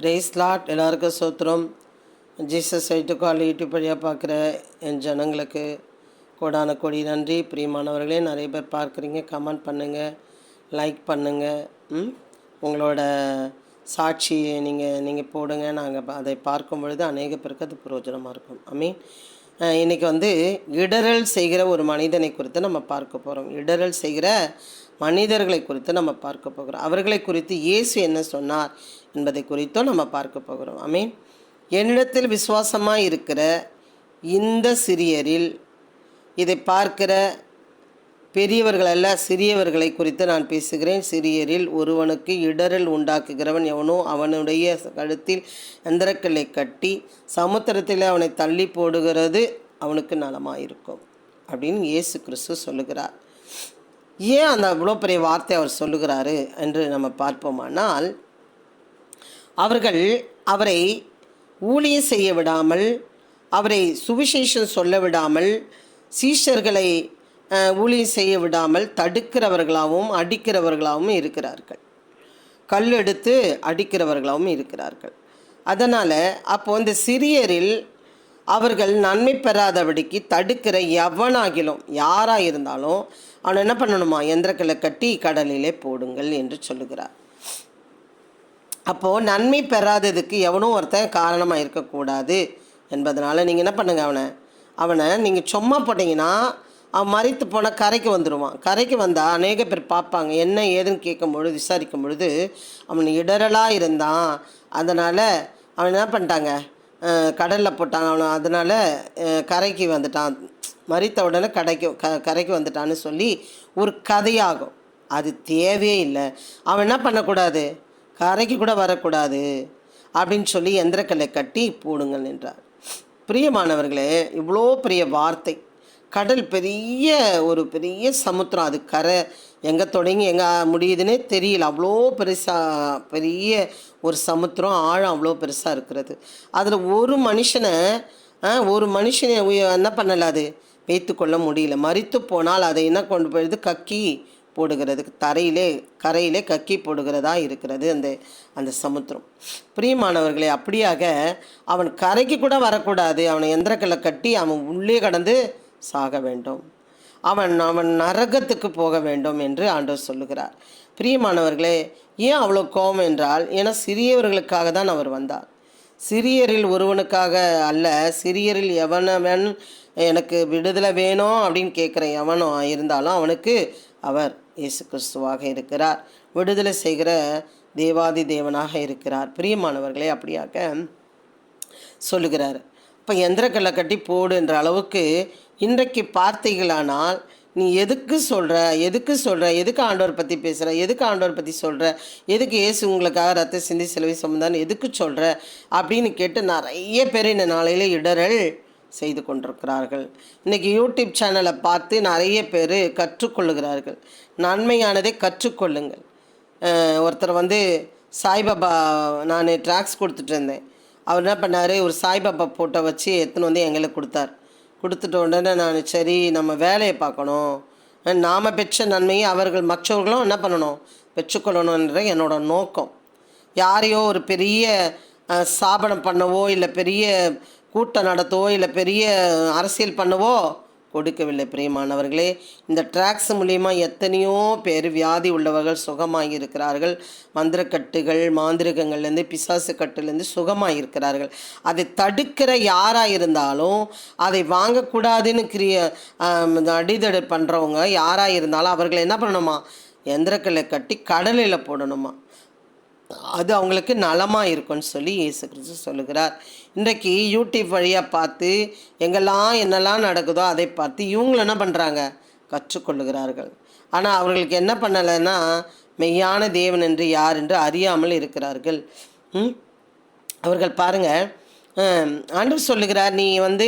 Brace lot எல்லாருக்கும் சோத்திரம் Jesus ஐட்டு கால் YouTube வழியாக பார்க்குற என் ஜனங்களுக்கு கோடான கோடி நன்றி. பிரியமானவர்களே நிறைய பேர் பார்க்குறீங்க கமெண்ட் பண்ணுங்கள் லைக் பண்ணுங்கள் ம் உங்களோட சாட்சியை நீங்கள் நீங்கள் போடுங்க. நாங்கள் அதை பார்க்கும் பொழுது அநேக பேருக்கு அது பிரயோஜனமாக இருக்கும். ஐ மீன் இன்றைக்கி வந்து இடரல் செய்கிற ஒரு மனிதனை குறித்து நம்ம பார்க்க போகிறோம் இடரல் செய்கிற மனிதர்களை குறித்து நம்ம பார்க்க போகிறோம். அவர்களை குறித்து இயேசு என்ன சொன்னார் என்பதை குறித்தும் நம்ம பார்க்க போகிறோம். ஐ மீன் என்னிடத்தில் விசுவாசமாக இருக்கிற இந்த சிறியரில் இதை பார்க்கிற பெரியவர்கள் அல்ல சிறியவர்களை குறித்து நான் பேசுகிறேன். சிறியரில் ஒருவனுக்கு இடரல் உண்டாக்குகிறவன் எவனோ அவனுடைய கழுத்தில் எந்திரக்கல்லை கட்டி சமுத்திரத்தில் அவனை தள்ளி போடுகிறது அவனுக்கு நலமாயிருக்கும் அப்படின்னு இயேசு கிறிஸ்து சொல்லுகிறார். ஏன் அந்த அவ்வளோ பெரிய வார்த்தை அவர் சொல்லுகிறாரு என்று நம்ம பார்ப்போமானால் அவர்கள் அவரை ஊழியம் செய்ய விடாமல் அவரை சுவிசேஷம் சொல்ல விடாமல் சீஷர்களை ஊழியம் செய்ய விடாமல் தடுக்கிறவர்களாகவும் அடிக்கிறவர்களாகவும் இருக்கிறார்கள். கல் எடுத்து அடிக்கிறவர்களாகவும் இருக்கிறார்கள். அதனால் அப்போ இந்த சிறியரில் அவர்கள் நன்மை பெறாதபடிக்கு தடுக்கிற எவனாகிலும் யாராக இருந்தாலும் அவனை என்ன பண்ணணுமா? எந்திரக்களை கட்டி கடலிலே போடுங்கள் என்று சொல்லுகிறார். அப்போது நன்மை பெறாததுக்கு எவனோ ஒருத்தன் காரணமாக இருக்கக்கூடாது என்பதனால் நீங்கள் என்ன பண்ணுங்கள் அவனை? அவனை நீங்கள் சும்மா போட்டிங்கன்னா மறித்து போனால் கரைக்கு வந்துடுவான் கரைக்கு வந்தால் அநேக பேர் பார்ப்பாங்க. என்ன ஏதுன்னு கேட்கும் பொழுது விசாரிக்கும் பொழுது அவன் இடரலாக இருந்தான். அதனால் அவன் என்ன பண்ணிட்டாங்க? கடலில் போட்டாங்க அவனை அதனால் கரைக்கு வந்துட்டான். மறித்த உடனே கடைக்கு க கரைக்கு வந்துட்டான்னு சொல்லி ஒரு கதையாகும். அது தேவையே இல்லை. அவன் என்ன பண்ணக்கூடாது? கரைக்கு கூட வரக்கூடாது. அப்படின்னு சொல்லி எந்திரக்கல்லை கட்டி போடுங்கள் என்றார். பிரியமானவர்களே இவ்வளோ பெரிய வார்த்தை. கடல் பெரிய ஒரு பெரிய சமுத்திரம். அது கரை. எங்கே தொடங்கி எங்கே முடியுதுன்னே தெரியல. அவ்வளோ பெருசாக பெரிய ஒரு சமுத்திரம் ஆழம் அவ்வளோ பெருசாக இருக்கிறது. அதில் ஒரு மனுஷனை ஒரு மனுஷனை உய- என்ன பண்ணல அது? வைத்து கொள்ள முடியல. மறித்து போனால் அதை என்ன கொண்டு போயிடுது? கக்கி போடுகிறது. தரையிலே கரையிலே கக்கி போடுகிறதா இருக்கிறது அந்த அந்த சமுத்திரம். பிரியமானவர்களே அப்படியாக அவன் கரைக்கு கூட வரக்கூடாது. அவனை எந்திரக்கல்லை கட்டி அவன் உள்ளே கடந்து சாக வேண்டும். அவன் அவன் நரகத்துக்கு போக வேண்டும் என்று ஆண்டவர் சொல்லுகிறார். பிரியமானவர்களே ஏன் அவ்வளோ கோபம் என்றால் ஏன்னா சிறியவர்களுக்காக தான் அவர் வந்தார். சிறியரில் ஒருவனுக்காக அல்ல சிறியரில் எவனவன் எனக்கு விடுதலை வேணும் அப்படின்னு கேட்குற எவனோ இருந்தாலும் அவனுக்கு அவர் இயேசு கிறிஸ்துவாக இருக்கிறார். விடுதலை செய்கிற தேவாதி தேவனாக இருக்கிறார். பிரியமானவர்களே அப்படியாக சொல்லுகிறார். இப்போ எந்திரக்கல்லை கட்டி போடு என்ற அளவுக்கு இன்றைக்கு பார்த்தீங்களானால் நீ எதுக்கு சொல்கிற எதுக்கு சொல்கிற எதுக்கு ஆண்டவர் பற்றி பேசுகிற எதுக்கு ஆண்டவர் பற்றி சொல்கிற எதுக்கு இயேசு உங்களுக்காக ரத்த சிந்தி செலவை சுமந்தான்னு எதுக்கு சொல்கிற அப்படின்னு கேட்டு நிறைய பேர் இந்த நாளையில் இடரல் செய்து கொண்டிருக்கிறார்கள். இன்றைக்கி யூடியூப் சேனலை பார்த்து நிறைய பேர் கற்றுக்கொள்ளுகிறார்கள். நன்மையானதை கற்றுக்கொள்ளுங்கள். ஒருத்தர் வந்து சாய்பாபா நான் ட்ராக்ஸ் கொடுத்துட்டு இருந்தேன். அவர் என்ன பண்ணார்? ஒரு சாய்பாபா ஃபோட்டோ வச்சு எடுத்துன்னு வந்து எங்களுக்கு கொடுத்தார். கொடுத்துட்ட உடனே நான் சரி நம்ம வேலையை பார்க்கணும். நாம் பெற்ற நன்மையை அவர்கள் மற்றவர்களும் என்ன பண்ணணும்? பெற்றுக்கொள்ளணுன்ற என்னோட நோக்கம். யாரையோ ஒரு பெரிய அஹ், ஸ்தாபனம் பண்ணவோ இல்லை பெரிய கூட்டம் நடத்தவோ இல்லை பெரிய அரசியல் பண்ணவோ கொடுக்கவில்லை. பிரியமானவர்களே இந்த ட்ராக்ஸ் மூலிமா எத்தனையோ பேர் வியாதி உள்ளவர்கள் சுகமாக இருக்கிறார்கள் மந்திரக்கட்டுகள் மாந்திரிகங்கள்லேருந்து பிசாசு கட்டுலேருந்து சுகமாக இருக்கிறார்கள் அதை தடுக்கிற யாராக இருந்தாலும் அதை வாங்கக்கூடாதுன்னு கிரிய ஆம், அடிதடை பண்ணுறவங்க யாராக இருந்தாலும் அவர்களை என்ன பண்ணணுமா? எந்திரக்களை கட்டி கடலில் போடணுமா? அது அவங்களுக்கு நலமாக இருக்கும்னு சொல்லி இயேசு கிறிஸ்து சொல்லுகிறார். இன்றைக்கு யூடியூப் வழியாக பார்த்து எங்கெல்லாம் என்னெல்லாம் நடக்குதோ அதை பார்த்து இவங்களும் என்ன பண்ணுறாங்க கற்றுக்கொள்ளுகிறார்கள். ஆனால் அவர்களுக்கு என்ன பண்ணலைன்னா மெய்யான தேவன் என்று யார் என்று அறியாமல் இருக்கிறார்கள். ம்? அவர்கள் பாருங்கள் ஆண்டு சொல்லுகிறார் நீ வந்து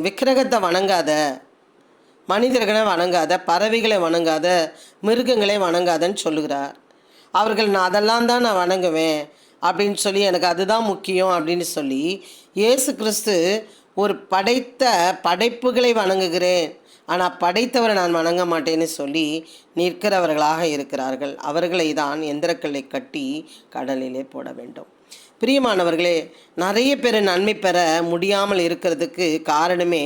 விக்கிரகத்தை வணங்காத மனிதர்களை வணங்காத பறவைகளை வணங்காத மிருகங்களை வணங்காதன்னு சொல்லுகிறார். அவர்கள் நான் அதெல்லாம் தான் நான் வணங்குவேன் அப்படின்னு சொல்லி எனக்கு அதுதான் முக்கியம் அப்படின்னு சொல்லி இயேசு கிறிஸ்து ஒரு படைத்த படைப்புகளை வணங்குகிறேன். ஆனால் படைத்தவரை நான் வணங்க மாட்டேன்னு சொல்லி நிற்கிறவர்களாக இருக்கிறார்கள். அவர்களை தான் எந்திரக்கல்லை கட்டி கடலிலே போட வேண்டும். பிரியமானவர்களே நிறைய பேர் நன்மை பெற முடியாமல் இருக்கிறதுக்கு காரணமே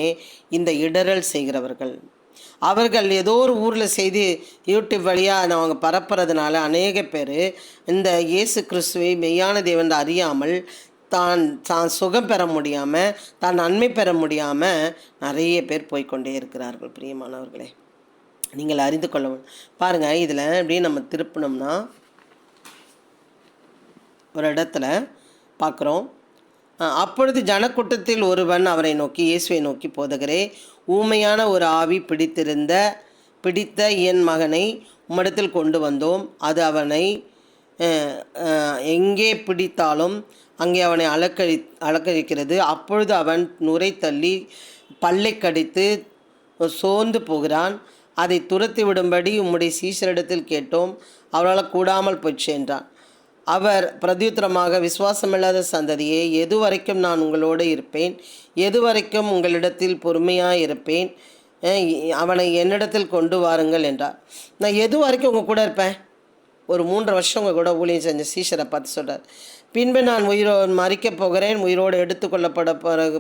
இந்த இடரல் செய்கிறவர்கள். அவர்கள் ஏதோ ஒரு ஊரில் செய்தி யூடியூப் வழியாக அவங்க பரப்புறதுனால அநேக பேர் இந்த இயேசு கிறிஸ்துவை மெய்யான தேவன் அறியாமல் தான் தான் சுகம் பெற முடியாமல் தான் நன்மை பெற முடியாமல் நிறைய பேர் போய்க்கொண்டே இருக்கிறார்கள் பிரியமானவர்களே. நீங்கள் அறிந்து கொள்ள பாருங்கள் இதில் அப்படியே நம்ம திருப்பினோம்னா ஒரு இடத்துல பார்க்குறோம். அப்பொழுது ஜனக்கூட்டத்தில் ஒருவன் அவரை நோக்கி இயேசுவை நோக்கி போதகரே ஊமையான ஒரு ஆவி பிடித்திருந்த பிடித்த என் மகனை உம்மிடத்தில் கொண்டு வந்தோம். அது அவனை எங்கே பிடித்தாலும் அங்கே அவனை அலக்கழி அலக்கழிக்கிறது அப்பொழுது அவன் நுரை தள்ளி பல்லை கடித்து சோர்ந்து போகிறான். அதை துரத்தி விடும்படி உம்முடைய சீசரிடத்தில் கேட்டோம். அவரால் கூடாமல் போய் சென்றான் அவர் பிரதியுத்தரமாக விசுவாசமில்லாத சந்ததியே எது வரைக்கும் நான் உங்களோடு இருப்பேன்? எது வரைக்கும் உங்களிடத்தில் பொறுமையாக இருப்பேன் அவனை என்னிடத்தில் கொண்டு வாருங்கள் என்றார். நான் எது வரைக்கும் உங்கள் கூட இருப்பேன்? ஒரு மூன்று வருஷம் உங்கள் கூட ஊழியம் செஞ்ச சீஷரை பார்த்து சொல்கிறார் பின்பு நான் உயிரோ மறிக்கப் போகிறேன் உயிரோடு எடுத்துக்கொள்ளப்பட பிறகு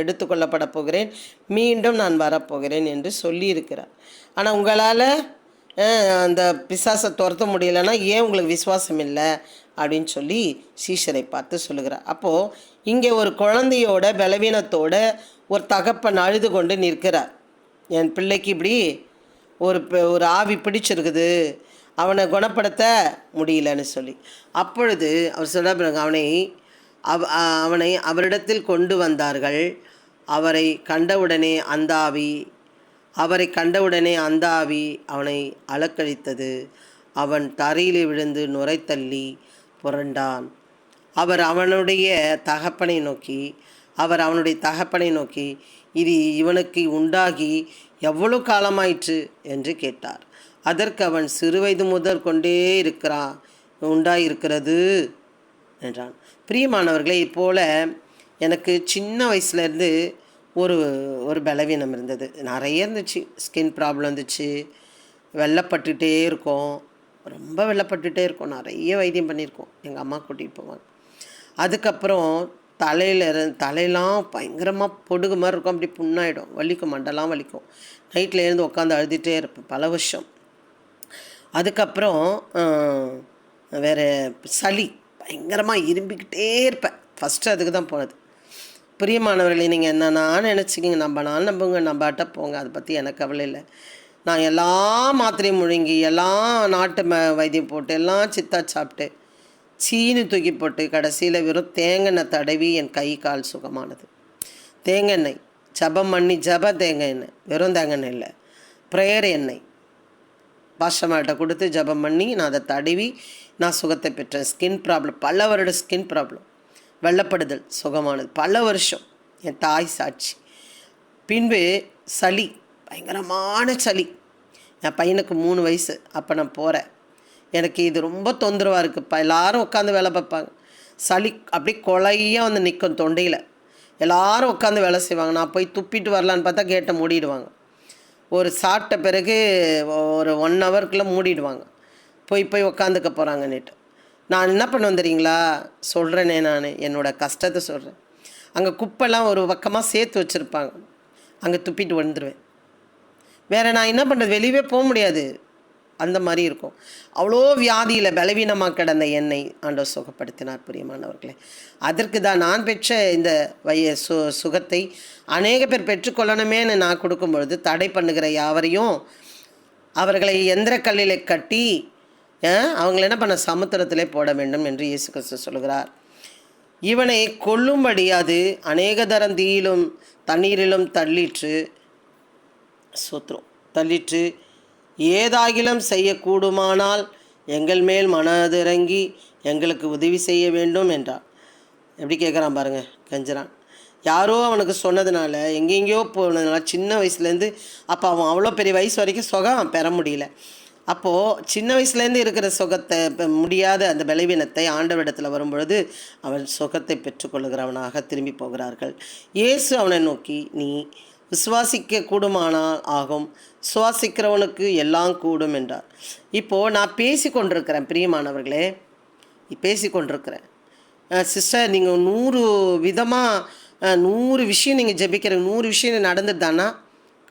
எடுத்துக்கொள்ளப்பட போகிறேன். மீண்டும் நான் வரப்போகிறேன் என்று சொல்லியிருக்கிறார். ஆனால் உங்களால் அந்த பிசாசை துரத்த முடியலன்னா ஏன் உங்களுக்கு விசுவாசம் இல்லை? அப்படின்னு சொல்லி சீஷரை பார்த்து சொல்லுகிறார். அப்போது இங்கே ஒரு குழந்தையோட பலவீனத்தோட ஒரு தகப்பன் அழுது கொண்டு நிற்கிறார். என் பிள்ளைக்கு இப்படி ஒரு ஒரு ஆவி பிடிச்சிருக்குது. அவனை குணப்படுத்த முடியலன்னு சொல்லி. அப்பொழுது அவர் சொல்ல பிறகு அவனை அவ அவனை அவரிடத்தில் கொண்டு வந்தார்கள். அவரை கண்டவுடனே அந்த ஆவி அவரை கண்டவுடனே அந்த ஆவி அவனை அலக்கழித்தது. அவன் தரையிலே விழுந்து நுரைத்தள்ளி புரண்டான். அவர் அவனுடைய தகப்பனை நோக்கி அவர் அவனுடைய தகப்பனை நோக்கி இது இவனுக்கு உண்டாகி எவ்வளவு காலமாயிற்று? என்று கேட்டார். அதற்கு அவன் சிறுவயது முதல் கொண்டே இருக்கிறான். உண்டாயிருக்கிறது என்றான். பிரியமானவர்களே இப்போல எனக்கு சின்ன வயசுலேருந்து ஒரு ஒரு பலவீனம் இருந்தது. நிறைய இருந்துச்சு. ஸ்கின் ப்ராப்ளம் இருந்துச்சு. வெள்ளப்பட்டுகிட்டே இருக்கும். ரொம்ப வெள்ளப்பட்டுகிட்டே இருக்கும். நிறைய வைத்தியம் பண்ணியிருக்கோம். எங்கள் அம்மா கூட்டிகிட்டு போவாங்க. அதுக்கப்புறம் தலையில் இரு- தலையெல்லாம் பயங்கரமாக பொடுகு மாதிரி இருக்கும். அப்படி புண்ணாயிடும். வலிக்கும். மண்டெல்லாம் வலிக்கும். நைட்டில் இருந்து உட்காந்து அழுதுகிட்டே இருப்பேன். பல வருஷம். அதுக்கப்புறம் வேறு வேற சளி. பயங்கரமாக இரும்பிக்கிட்டே இருப்பேன். ஃபஸ்ட்டு அதுக்கு தான் போனது. பிரியமானவர்களே நீங்கள் என்னன்னா நினச்சிக்கிங்க நம்ம நான் நம்புங்க நம்பாட்ட போங்க அதை பற்றி எனக்கு கவலை இல்லை. நான் எல்லா மாத்திரையும் முழுங்கி எல்லாம் நாட்டு ம வைத்தியம் போட்டு எல்லாம் சித்தா சாப்பிட்டு சீனி தூக்கி போட்டு கடைசியில் வெறும் தேங்காய் தடவி என் கை கால் சுகமானது. தேங்காய் எண்ணெய் ஜபம் பண்ணி ஜப தேங்காய் எண்ணெய் வெறும் தேங்காய் எண்ணெய் இல்லை ப்ரேயர் எண்ணெய். பாஷமாட்ட கொடுத்து ஜெபம் பண்ணி நான் அதை தடவி நான் சுகத்தை பெற்றேன். ஸ்கின் ப்ராப்ளம் பல வருட ஸ்கின் ப்ராப்ளம் வெள்ளப்படுதல் சுகமானது. பல வருஷம் என் தாய் சாட்சி. பின்பு சளி பயங்கரமான சளி. என் பையனுக்கு மூணு வயசு அப்போ நான் போகிறேன் எனக்கு இது ரொம்ப தொந்தரவாக இருக்குதுப்பா எல்லாரும் உட்காந்து வேலை பார்ப்பாங்க. சளி அப்படியே கொலையாக வந்து நிற்கும் தொண்டையில். எல்லோரும் உட்காந்து வேலை செய்வாங்க. நான் போய் துப்பிட்டு வரலான்னு பார்த்தா கேட்டை மூடிடுவாங்க. ஒரு சாப்பிட்ட பிறகு ஒரு ஒன் ஹவருக்குள்ளே மூடிடுவாங்க. போய் போய் உக்காந்துக்க போகிறாங்கன்னுட்டு நான் என்ன பண்ணுவேன் தெரியுங்களா? சொல்கிறேனே நான். என்னோட கஷ்டத்தை சொல்கிறேன் அங்கே குப்பைலாம் ஒரு பக்கமாக சேர்த்து வச்சுருப்பாங்க. அங்கே துப்பிட்டு வந்துடுவேன் வேறு நான் என்ன பண்ணுறது வெளியவே போக முடியாது. அந்த மாதிரி இருக்கும். அவ்வளோ வியாதியில் பலவீனமாக கிடந்த என்னை ஆண்டவர் சுகப்படுத்தினார் பிரியமானவர்களே. அதற்கு தான் நான் பெற்ற இந்த வய சு சுகத்தை அநேக பேர் பெற்றுக்கொள்ளணுமேனு நான் கொடுக்கும் பொழுது தடை பண்ணுகிற யாவரையும் அவர்களை எந்திர கல்லில் கட்டி அவங்களை என்ன பண்ண? சமுத்திரத்திலே போட வேண்டும் என்று இயேசு கிறிஸ்து சொல்கிறார் இவனை கொல்லும்படி அது அநேக தரம் தீயிலும் தண்ணீரிலும் தள்ளிற்று சூத்திரம். தள்ளிற்று ஏதாகிலும் செய்யக்கூடுமானால் எங்கள் மேல் மனதிறங்கி எங்களுக்கு உதவி செய்ய வேண்டும் என்றார். எப்படி கேட்குறான் பாருங்க கஞ்சிரான் யாரோ அவனுக்கு சொன்னதுனால எங்கெங்கேயோ போனதுனால சின்ன வயசுலேருந்து அப்போ அவன் அவ்வளோ பெரிய வயசு வரைக்கும் சுகம் பெற முடியல. அப்போது சின்ன வயசுலேருந்து இருக்கிற சுகத்தை முடியாத அந்த பலவீனத்தை ஆண்டவரிடத்தில் வரும்பொழுது அவன் சுகத்தை பெற்றுக்கொள்கிறவனாக திரும்பி போகிறார்கள். இயேசு அவனை நோக்கி நீ விசுவாசிக்க கூடுமானால் ஆகும். சுவாசிக்கிறவனுக்கு எல்லாம் கூடும் என்றார். இப்போது நான் பேசி கொண்டிருக்கிறேன் பிரியமானவர்களே. பேசி கொண்டிருக்கிறேன் சிஸ்டர் நீங்கள் நூறு விதமாக நூறு விஷயம் நீங்கள் ஜெபிக்கிற நூறு விஷயம் நடந்துட்டானா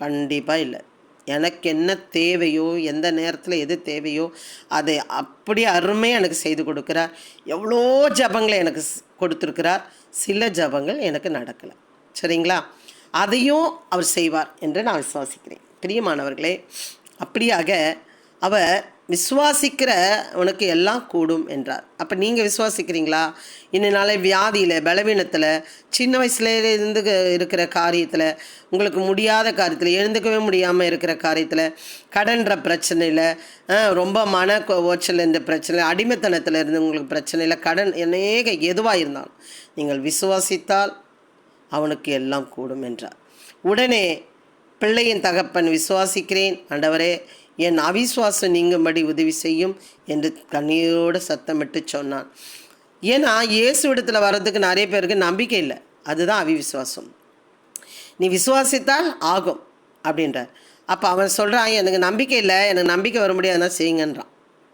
கண்டிப்பாக இல்லை. எனக்கு என்ன தேவையோ எந்த நேரத்தில் எது தேவையோ அதை அப்படி அருமையாக எனக்கு செய்து கொடுக்குறார். எவ்வளோ ஜபங்களை எனக்கு கொடுத்துருக்கிறார். சில ஜபங்கள் எனக்கு நடக்கலை. சரிங்களா? அதையும் அவர் செய்வார் என்று நான் விசுவாசிக்கிறேன். பிரியமானவர்களே அப்படியாக அவர் விசுவாசிக்கிற உனக்கு எல்லாம் கூடும் என்றார். அப்போ நீங்கள் விசுவாசிக்கிறீங்களா? இன்னும் நாளை வியாதியில் பலவீனத்தில் சின்ன வயசுலேருந்து இருக்கிற காரியத்தில் உங்களுக்கு முடியாத காரியத்தில் எழுந்துக்கவே முடியாமல் இருக்கிற காரியத்தில் கடன்ற பிரச்சனையில் ரொம்ப மன ஓச்சல் என்ற பிரச்சனை அடிமைத்தனத்தில் இருந்து உங்களுக்கு பிரச்சனையில் கடன் அநேக எதுவாக இருந்தாலும் நீங்கள் விசுவாசித்தால் அவனுக்கு எல்லாம் கூடும் என்றார். உடனே பிள்ளையின் தகப்பன் விசுவாசிக்கிறேன் ஆண்டவரே என் அவிசுவாசம் நீங்கும்படி உதவி செய்யும் என்று கண்ணீரோடு சத்தமிட்டு சொன்னான். ஏன்னா இயேசு இடத்துல வர்றதுக்கு நிறைய பேருக்கு நம்பிக்கை இல்லை. அதுதான் அவிவிசுவாசம். நீ விசுவாசித்தால் ஆகும் அப்படின்றார். அப்போ அவன் சொல்கிறான் எனக்கு நம்பிக்கை இல்லை எனக்கு நம்பிக்கை வர முடியாதுன்னா செய்யுங்கன்றான்.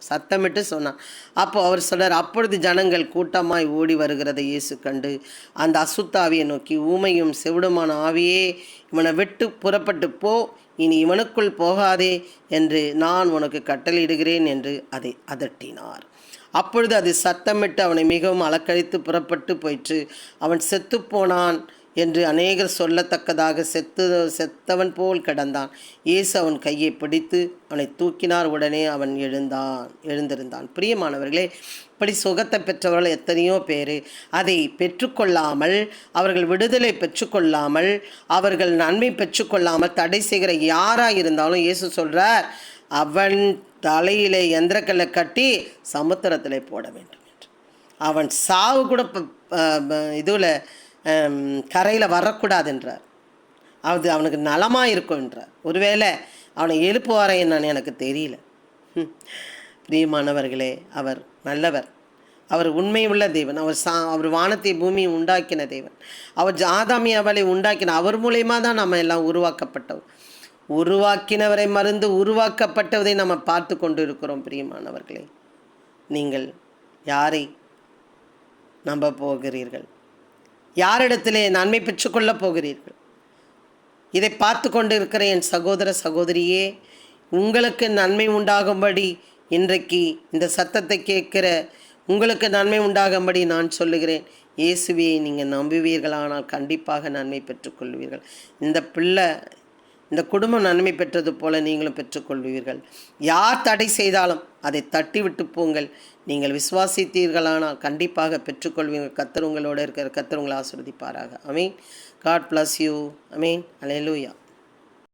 சத்தமிட்டு சொன்னான். அப்போ அவர் சொல்கிறார் அப்பொழுது ஜனங்கள் கூட்டமாய் ஓடி வருகிறதை இயேசு கண்டு அந்த அசுத்தாவியை நோக்கி ஊமையும் செவிடுமான ஆவியே இவனை விட்டு புறப்பட்டு போ இனி இவனுக்குள் போகாதே என்று நான் உனக்கு கட்டளையிடுகிறேன் என்று அதை அதட்டினார். அப்பொழுது அது சத்தமிட்டு அவனை மிகவும் அலக்கழித்து புறப்பட்டு போயிற்று. அவன் செத்துப்போனான். என்று அநேகர் சொல்லத்தக்கதாக செத்து செத்தவன் போல் கிடந்தான். இயேசு அவன் கையை பிடித்து அவனை தூக்கினார். உடனே அவன் எழுந்தான் எழுந்திருந்தான். பிரியமானவர்களே இப்படி சுகத்தை பெற்றவர்கள் எத்தனையோ பேர். அதை பெற்றுக்கொள்ளாமல் அவர்கள் விடுதலை பெற்றுக்கொள்ளாமல் அவர்கள் நன்மை பெற்றுக்கொள்ளாமல் தடை செய்கிற யாராக இருந்தாலும் இயேசு சொல்கிறார் அவன் தலையிலே எந்திரக்கல்லை கட்டி சமுத்திரத்தில் போட வேண்டும் என்று. அவன் சாவு கூட இதில் கரையில் வரக்கூடாதுன்றார். அது அவனுக்கு நலமாக இருக்கும்ன்றார். ஒருவேளை அவனை எழுப்புவாரே என்னன்னு எனக்கு தெரியல. பிரியமானவர்களே அவர் நல்லவர். அவர் உண்மை உள்ள தேவன். அவர் சா அவர் வானத்தை பூமி உண்டாக்கின தேவன். அவர் ஆதாமி அவளை உண்டாக்கின அவர் மூலயமா தான் நம்ம எல்லாம் உருவாக்கப்பட்டோம். உருவாக்கினவரை மருந்து உருவாக்கப்பட்டதை நம்ம பார்த்து கொண்டு இருக்கிறோம் பிரியமானவர்களே. நீங்கள் யாரை நம்ப போகிறீர்கள்? யாரிடத்திலே நன்மை பெற்றுக்கொள்ளப் போகிறீர்கள்? இதை பார்த்து கொண்டு இருக்கிற என் சகோதர சகோதரியே உங்களுக்கு நன்மை உண்டாகும்படி இன்றைக்கு இந்த சத்தத்தை கேட்கிற உங்களுக்கு நன்மை உண்டாகும்படி நான் சொல்லுகிறேன். இயேசுவியை நீங்கள் நம்புவீர்களானால் கண்டிப்பாக நன்மை பெற்றுக்கொள்வீர்கள். இந்த பிள்ளை இந்த குடும்பம் நன்மை பெற்றது போல நீங்களும் பெற்றுக்கொள்வீர்கள். யார் தடை செய்தாலும் அதை தட்டிவிட்டு போங்கள். நீங்கள் விசுவாசித்தீர்களானால் கண்டிப்பாக பெற்றுக்கொள்வீர்கள் கத்தர் உங்களோட இருக்கிற கத்தர் உங்களை ஆசிர்வதிப்பாராக. மீன் God bless you amen hallelujah